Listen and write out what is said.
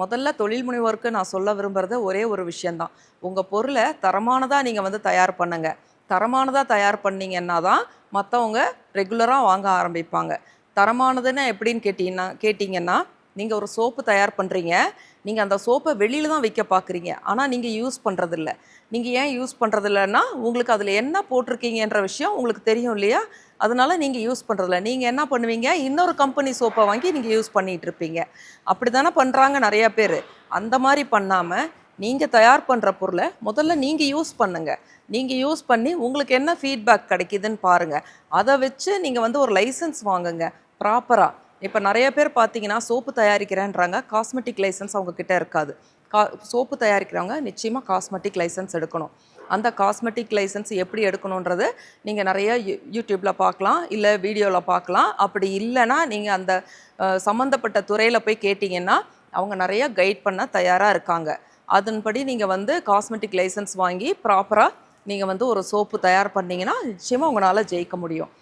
முதல்ல தொழில் முனைவோருக்கு நான் சொல்ல விரும்புறது ஒரே ஒரு விஷயந்தான் உங்கள் பொருளை தரமானதாக நீங்கள் வந்து தயார் பண்ணுங்க. தரமானதாக தயார் பண்ணீங்கன்னா தான் மற்றவங்க ரெகுலராக வாங்க ஆரம்பிப்பாங்க. தரமானதுன்னு எப்படின்னு கேட்டிங்கன்னா கேட்டிங்கன்னா நீங்கள் ஒரு சோப்பு தயார் பண்ணுறீங்க நீங்கள் அந்த சோப்பை வெளியில் தான் விற்க பார்க்குறீங்க ஆனால் நீங்கள் யூஸ் பண்ணுறதில்ல நீங்கள் ஏன் யூஸ் பண்ணுறதில்லன்னா உங்களுக்கு அதில் என்ன போட்டிருக்கீங்கன்ற விஷயம் உங்களுக்கு தெரியும் இல்லையா? அதனால் நீங்கள் யூஸ் பண்ணுறதில்ல நீங்கள் என்ன பண்ணுவீங்க? இன்னொரு கம்பெனி சோப்பை வாங்கி நீங்கள் யூஸ் பண்ணிகிட்டு இருப்பீங்க அப்படி தானே பண்ணுறாங்க நிறையா பேர். அந்த மாதிரி பண்ணாமல் நீங்கள் தயார் பண்ணுற பொருளை முதல்ல நீங்கள் யூஸ் பண்ணுங்கள் நீங்கள் யூஸ் பண்ணி உங்களுக்கு என்ன ஃபீட்பேக் கிடைக்குதுன்னு பாருங்கள் அதை வச்சு நீங்கள் வந்து ஒரு லைசன்ஸ் வாங்குங்க. ப்ராப்பராக இப்போ நிறைய பேர் பார்த்தீங்கன்னா சோப்பு தயாரிக்கிறேன்றாங்க. காஸ்மெட்டிக் லைசன்ஸ் அவங்கக்கிட்ட இருக்காது. கா சோப்பு தயாரிக்கிறவங்க நிச்சயமாக காஸ்மெட்டிக் லைசன்ஸ் எடுக்கணும். அந்த காஸ்மெட்டிக் லைசன்ஸ் எப்படி எடுக்கணுன்றது நீங்கள் நிறைய யூ யூடியூப்பில் பார்க்கலாம் இல்லை வீடியோவில் பார்க்கலாம் அப்படி இல்லைன்னா நீங்கள் அந்த சம்மந்தப்பட்ட துறையில் போய் கேட்டிங்கன்னா அவங்க நிறைய கைட் பண்ண தயாராக இருக்காங்க. அதன்படி நீங்கள் வந்து காஸ்மெட்டிக் லைசன்ஸ் வாங்கி ப்ராப்பராக நீங்கள் வந்து ஒரு சோப்பு தயார் பண்ணீங்கன்னா நிச்சயமாக உங்களால் ஜெயிக்க முடியும்.